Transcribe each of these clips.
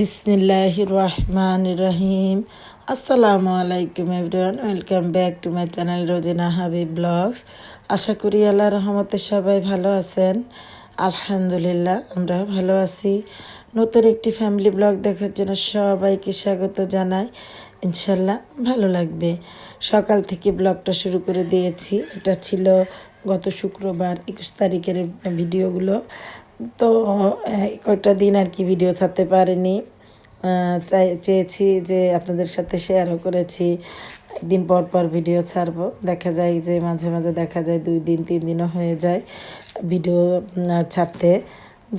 বিসমিল্লাহ রহমান রহিম আসসালামু আলাইকুম everyone welcome back to my channel Rozina Habib blogs আশা করি আল্লাহ রহমতে সবাই ভালো আছেন। আলহামদুলিল্লাহ আমরা ভালো আছি। নতুন একটি ফ্যামিলি ব্লগ দেখার জন্য সবাইকে স্বাগত জানাই। ইনশাল্লাহ ভালো লাগবে। সকাল থেকে ব্লগটা শুরু করে দিয়েছি। এটা ছিল গত শুক্রবার, একুশ তারিখের ভিডিওগুলো। তো কয়েকটা দিন আর কি ভিডিও ছাড়তে পারিনি। চাই, চেয়েছি যে আপনাদের সাথে শেয়ারও করেছি। একদিন পর পর ভিডিও ছাড়বো। দেখা যায় যে মাঝে মাঝে দেখা যায় দুই দিন, তিন দিনও হয়ে যায় ভিডিও ছাড়তে।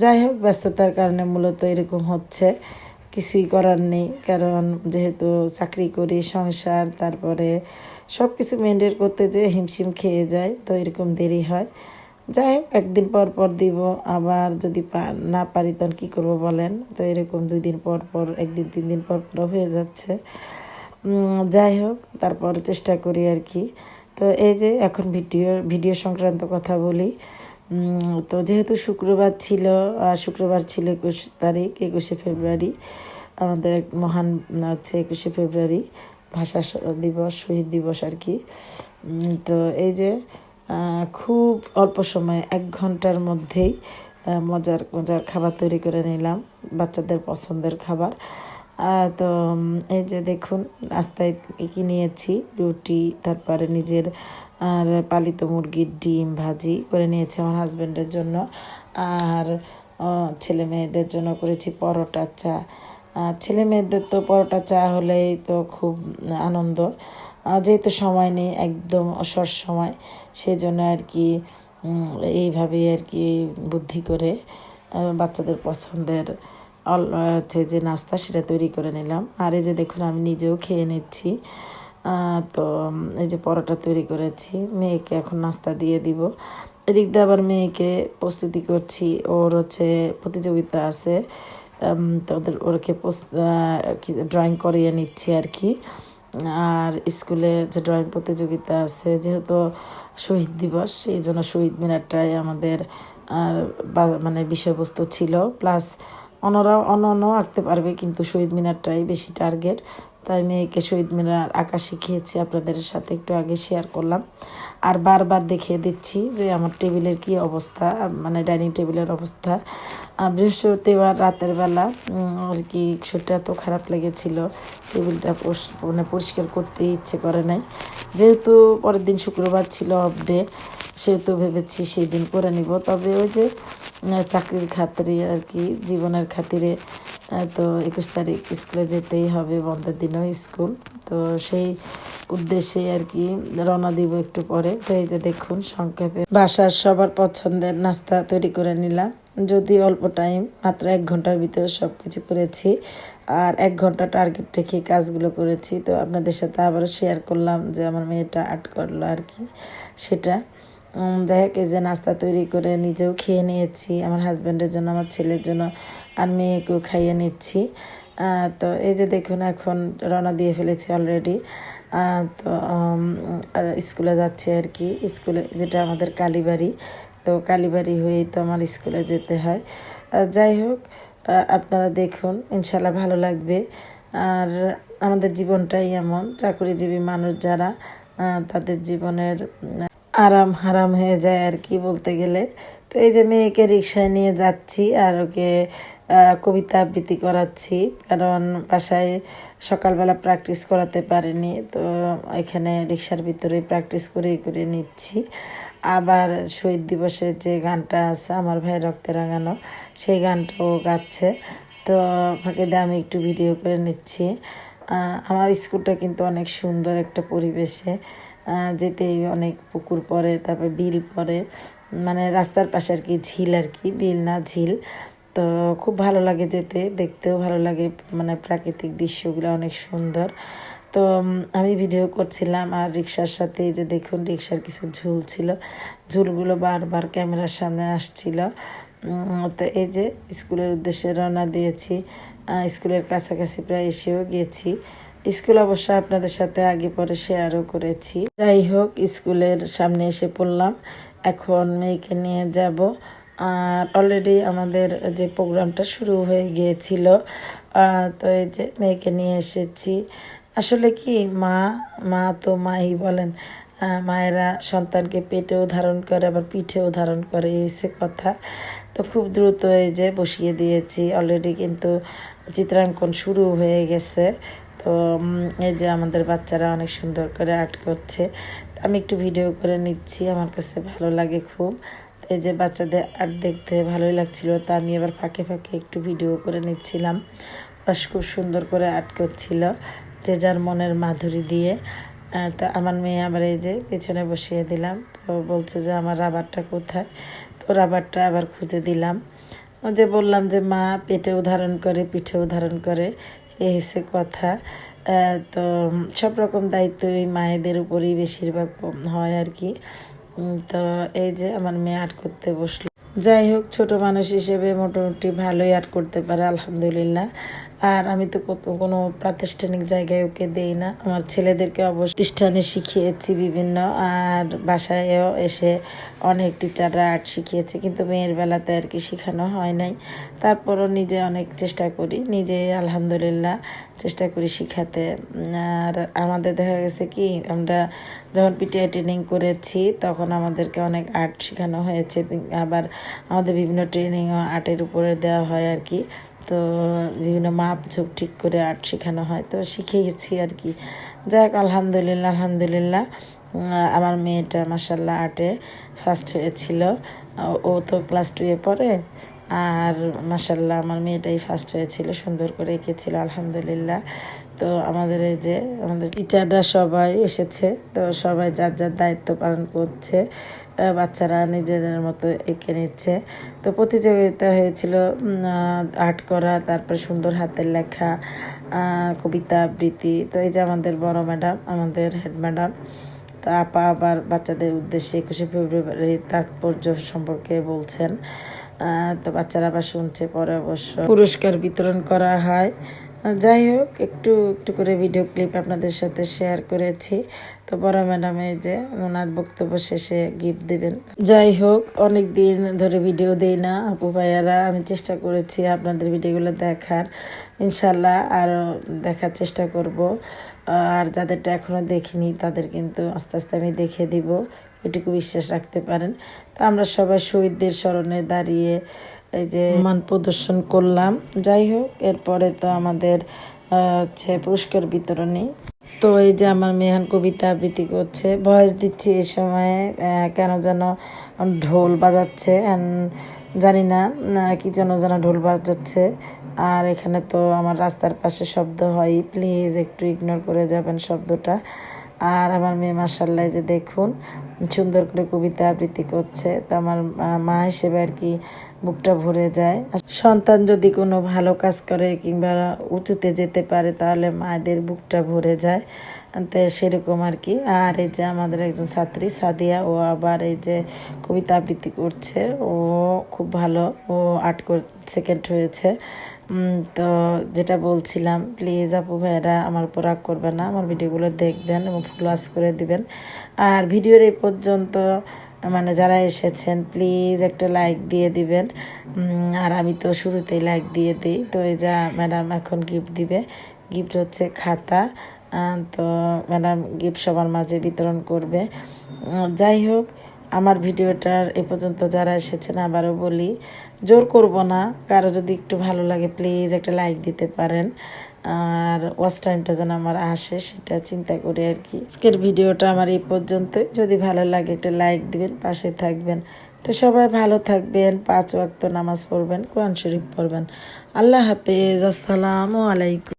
যাই হোক, ব্যস্ততার কারণে মূলত এরকম হচ্ছে। কিছুই করার নেই, কারণ যেহেতু চাকরি করি, সংসার, তারপরে সব কিছু মেনটেন করতে যে হিমশিম খেয়ে যায়, তো এরকম দেরি হয়। যাই হোক, একদিন পর পর দিব, আবার যদি না পারি তখন কী করব বলেন? তো এরকম দুই দিন পর পর, একদিন তিন দিন পর পর হয়ে যাচ্ছে। যাই হোক, তারপর চেষ্টা করি আর কি। তো এই যে এখন ভিডিও ভিডিও সংক্রান্ত কথা বলি। তো যেহেতু শুক্রবার ছিল শুক্রবার ছিল একুশ তারিখ, একুশে ফেব্রুয়ারি, আমাদের মহান, হচ্ছে একুশে ফেব্রুয়ারি, ভাষা দিবস, শহীদ দিবস আর কি। তো এই যে খুব অল্প সময়ে এক ঘণ্টার মধ্যেই মজার মজার খাবার তৈরি করে নিলাম, বাচ্চাদের পছন্দের খাবার। তো এই যে দেখুন, রাস্তায় কী নিয়েছি? রুটি, তারপরে নিজের, আর পালিত মুরগির ডিম ভাজি করে নিয়েছি আমার হাজব্যান্ডের জন্য। আর ছেলে মেয়েদের জন্য করেছি পরোটা চা। ছেলে মেয়েদের তো পরোটা চা হলেই তো খুব আনন্দ। যেহেতু সময় নেই, একদম অসর সময় সেই জন্য আর কি এইভাবেই আর কি বুদ্ধি করে বাচ্চাদের পছন্দের অল- হচ্ছে যে নাস্তা সেটা তৈরি করে নিলাম। আর এই যে দেখুন, আমি নিজেও খেয়ে নিচ্ছি। তো এই যে পরোটা তৈরি করেছি, মেয়েকে এখন নাস্তা দিয়ে দিব। এদিক দিয়ে আবার মেয়েকে প্রস্তুতি করছি, ওর হচ্ছে প্রতিযোগিতা আছে তো ওদের, ওরকে ড্রয়িং করিয়ে নিচ্ছি আর কি। আর স্কুলে যে ড্রয়িং প্রতিযোগিতা আছে, যেহেতু শহীদ দিবস, এই জন্য শহীদ মিনারটাই আমাদের মানে বিষয়বস্তু ছিল। প্লাস অন্যরা অন্য অন্য আঁকতে পারবে, কিন্তু শহীদ মিনারটাই বেশি টার্গেট তাই মেয়েকে শহীদ মিনার আঁকা শিখিয়েছি আপনাদের সাথে একটু আগে শেয়ার করলাম। আর বারবার দেখিয়ে দিচ্ছি যে আমার টেবিলের কি অবস্থা মানে ডাইনিং টেবিলের অবস্থা। বৃহস্পতিবার রাতের বেলা আর কি শরীরটা এত খারাপ লেগেছিল, টেবিলটা মানে পরিষ্কার করতে ইচ্ছে করে নাই। যেহেতু পরের দিন শুক্রবার ছিল অফ ডে সেহেতু ভেবেছি সেই দিন করে নিব। তবে ওই যে চাকরির খাতিরে আর কি, জীবনের খাতিরে তো একুশ তারিখ স্কুলে যেতেই হবে, বন্ধের দিনও স্কুল। তো সেই উদ্দেশ্যে আর কি রওনা দিব একটু পরে। তো এই যে দেখুন, সংক্ষেপে। বাসার সবার পছন্দের নাস্তা তৈরি করে নিলাম। যদি অল্প টাইম, মাত্র এক ঘণ্টার ভিতরে সব কিছু করেছি। আর এক ঘণ্টা টার্গেট রেখে কাজগুলো করেছি। তো আপনাদের সাথে আবারও শেয়ার করলাম যে আমার মেয়েটা আর্ট করল আর কি, সেটা। যাই হোক, এই যে নাস্তা তৈরি করে নিজেও খেয়ে নিয়েছি, আমার হাজব্যান্ডের জন্য, আমার ছেলের জন্য আর মেয়েকেও খাইয়ে নিচ্ছি। তো এই যে দেখুন, এখন রওনা দিয়ে ফেলেছি অলরেডি তো আর স্কুলে যাচ্ছে আর কি। স্কুলে যেটা আমাদের কালীবাড়ি, তো কালীবাড়ি হয়েই তো আমার স্কুলে যেতে হয়। যাই হোক আপনারা দেখুন ইনশাল্লাহ ভালো লাগবে। আর আমাদের জীবনটাই এমন, চাকরিজীবী মানুষ যারা তাদের জীবনের আরাম হারাম হয়ে যায় আর কি বলতে গেলে। তো এই যে মেয়েকে রিক্সায় নিয়ে যাচ্ছি আর ওকে কবিতা আবৃত্তি করাচ্ছি। কারণ বাসায় সকালবেলা প্র্যাকটিস করাতে পারিনি, তো এখানে রিক্সার ভিতরে প্র্যাকটিস করে করে নিচ্ছি। আবার শহীদ দিবসের যে গানটা আছে, আমার ভাই রক্তে রাঙানো, সেই গানটাও গাচ্ছে। তো ফাঁকে দিয়ে আমি একটু ভিডিও করে নিচ্ছি। আমার স্কুলটা কিন্তু অনেক সুন্দর একটা পরিবেশে। যেতেই অনেক পুকুর পড়ে, তারপর বিল পড়ে। মানে রাস্তার পাশে আর কি ঝিল আর কি, বিল না ঝিল। তো খুব ভালো লাগে যেতে, দেখতেও ভালো লাগে। মানে প্রাকৃতিক দৃশ্যগুলো অনেক সুন্দর। তো আমি ভিডিও করছিলাম আর রিক্সার সাথে যে দেখুন রিক্সার কিছু ঝুল ছিল। ঝুলগুলো বারবার ক্যামেরার সামনে আসছিল। তো এই যে স্কুলের উদ্দেশ্যে রওনা দিয়েছি। স্কুলের কাছাকাছি প্রায় এসেও গিয়েছি স্কুল অবশ্য আপনাদের সাথে আগে পরে শেয়ারও করেছি। যাই হোক, স্কুলের সামনে এসে পড়লাম। এখন মেয়েকে নিয়ে যাব। আর অলরেডি আমাদের যে প্রোগ্রামটা শুরু হয়ে গিয়েছিল তো এই যে মেয়েকে নিয়ে এসেছি। আসলে কি, মা মা তো মাই বলেন মায়েরা সন্তানকে পেটেও ধারণ করে, আবার পিঠেও ধারণ করে এসে কথা। তো খুব দ্রুত এই যে বসিয়ে দিয়েছি। অলরেডি কিন্তু চিত্রাঙ্কন শুরু হয়ে গেছে। তো এই যে আমাদের বাচ্চারা অনেক সুন্দর করে আর্ট করছে। আমি একটু ভিডিও করে নিচ্ছি, আমার কাছে ভালো লাগে খুব। এই যে বাচ্চাদের আর্ট দেখতে ভালোই লাগছিল, তা আমি এবার ফাঁকে ফাঁকে একটু ভিডিও করে নিচ্ছিলাম। ওরা খুব সুন্দর করে আর্ট করছিল, যে যার মনের মাধুরী দিয়ে। তো আমার মেয়ে আবার এই যে পেছনে বসিয়ে দিলাম, তো বলছে যে আমার রাবারটা কোথায়? তো রাবারটা আবার খুঁজে দিলাম। যে বললাম যে মা পেটেও ধারণ করে পিঠেও ধারণ করে এই হচ্ছে কথা তো সব রকম দায়িত্ব এই মায়েদের উপরেই বেশিরভাগ হয় আর কি। তো এই যে আমার মেয়ে আর্ট করতে বসল। যাই হোক, ছোট মানুষ হিসেবে মোটামুটি ভালোই আর্ট করতে পারে, আলহামদুলিল্লাহ। আর আমি তো কোনো প্রাতিষ্ঠানিক জায়গায় ওকে দেই না। আমার ছেলেদেরকে অবশ্য শিখিয়েছি বিভিন্ন, আর বাসায়ও এসে অনেক টিচাররা আর্ট শিখিয়েছে, কিন্তু মেয়ের বেলাতে আর কি শেখানো হয় নাই। তারপরও নিজে অনেক চেষ্টা করি নিজে আলহামদুলিল্লাহ চেষ্টা করি শিখাতে। আর আমাদের দেখা গেছে কি, আমরা যখন পিটিআই ট্রেনিং করেছি, তখন আমাদেরকে অনেক আর্ট শেখানো হয়েছে। আবার আমাদের বিভিন্ন ট্রেনিংও আর্টের উপরে দেওয়া হয় আর কি। তো বিভিন্ন মাপ ঝোঁক ঠিক করে আর্ট শেখানো হয়। তো শিখেছি আর কি। যাক, আলহামদুলিল্লাহ আলহামদুলিল্লাহ। আমার মেয়েটা মাসাল্লাহ আর্টে ফার্স্ট হয়েছিল। ও তো ক্লাস টুয়ে পড়ে। আর মাসাল্লাহ আমার মেয়েটাই ফার্স্ট হয়েছিল, সুন্দর করে এঁকেছিল, আলহামদুলিল্লাহ। তো আমাদের এই যে, আমাদের টিচাররা সবাই এসেছে, তো সবাই যার যার দায়িত্ব পালন করছে বাচ্চারা নিজেদের মতো এঁকে নিচ্ছে। তো প্রতিযোগিতা হয়েছিল আর্ট করা, তারপর সুন্দর হাতের লেখা কবিতা আবৃত্তি। তো এই যে আমাদের বড় ম্যাডাম আমাদের হেড ম্যাডাম তো আপা আবার বাচ্চাদের উদ্দেশ্যে একুশে ফেব্রুয়ারি তাৎপর্য সম্পর্কে বলছেন। তো বাচ্চারা আবার শুনছে, পরে অবশ্য পুরস্কার বিতরণ করা হয়। যাই হোক, একটু একটু করে ভিডিও ক্লিপ আপনাদের সাথে শেয়ার করেছি। তো বড় ম্যাডাম এই যে, ওনার বক্তব্য শেষে গিফট দিবেন। যাই হোক অনেক দিন ধরে ভিডিও দেই না, আপু ভাইয়ারা, আমি চেষ্টা করেছি আপনাদের ভিডিওগুলো দেখার। ইনশাল্লাহ আরও দেখার চেষ্টা করব। আর যাদেরটা এখনও দেখিনি, তাদের কিন্তু আস্তে আস্তে আমি দেখে দিব। এটুকু বিশ্বাস রাখতে পারেন। তো আমরা সবাই শহীদদের স্মরণে দাঁড়িয়ে এই যে মান প্রদর্শন করলাম। যাই হোক, এরপরে তো আমাদের হচ্ছে পুরস্কার বিতরণী। তো এই যে আমার মেহান কবিতা আবৃত্তি করছে, ভয়েস দিচ্ছি এই সময়ে কেন যেন ঢোল বাজাচ্ছে। জানি না কি যেন যেন ঢোল বাজাচ্ছে। আর এখানে তো আমার রাস্তার পাশে শব্দ হয় প্লিজ একটু ইগনোর করে যাবেন শব্দটা। আর আমার মেয়ে মার্শাল্লাহ যে দেখুন, সুন্দর করে কবিতা আবৃত্তি করছে। তো আমার মা- হিসেবে আর কি বুকটা ভরে যায়। সন্তান যদি কোনো ভালো কাজ করে কিংবা উঁচুতে যেতে পারে, তাহলে মায়েদের বুকটা ভরে যায়। তো সেরকম আর কি আর এই যে আমাদের একজন ছাত্রী, সাদিয়া, ও আবার এই যে কবিতা আবৃত্তি করছে। ও খুব ভালো, ও আর্ট সেকেন্ড হয়েছে। তো যেটা বলছিলাম, প্লিজ আপু ভাইয়েরা, আমার উপর রাগ করবেন না। আমার ভিডিওগুলো দেখবেন এবং ফলোয়াস করে দিবেন। আর ভিডিওর এই পর্যন্ত মানে যারা এসেছেন, প্লিজ একটা লাইক দিয়ে দিবেন। আর আমি তো শুরুতেই লাইক দিয়ে দিই। তো এই যা ম্যাডাম এখন গিফট দিবে। গিফট হচ্ছে খাতা। তো ম্যাডাম গিফট সবার মাঝে বিতরণ করবে। যাই হোক, আমার ভিডিওটার এ পর্যন্ত যারা এসেছেন আবারও বলি, জোর করব না, কারও যদি একটু ভালো লাগে প্লিজ একটা লাইক দিতে পারেন। আর ওয়াচ টাইমটা যেন আমার আসে, সেটা চিন্তা করি আর কি। আজকের ভিডিওটা আমার এই পর্যন্তই। যদি ভালো লাগে একটা লাইক দিবেন, পাশে থাকবেন। তো সবাই ভালো থাকবেন, পাঁচ ওয়াক্ত নামাজ পড়বেন, কোরআন শরীফ পড়বেন। আল্লাহ হাফেজ, আসসালামু আলাইকুম।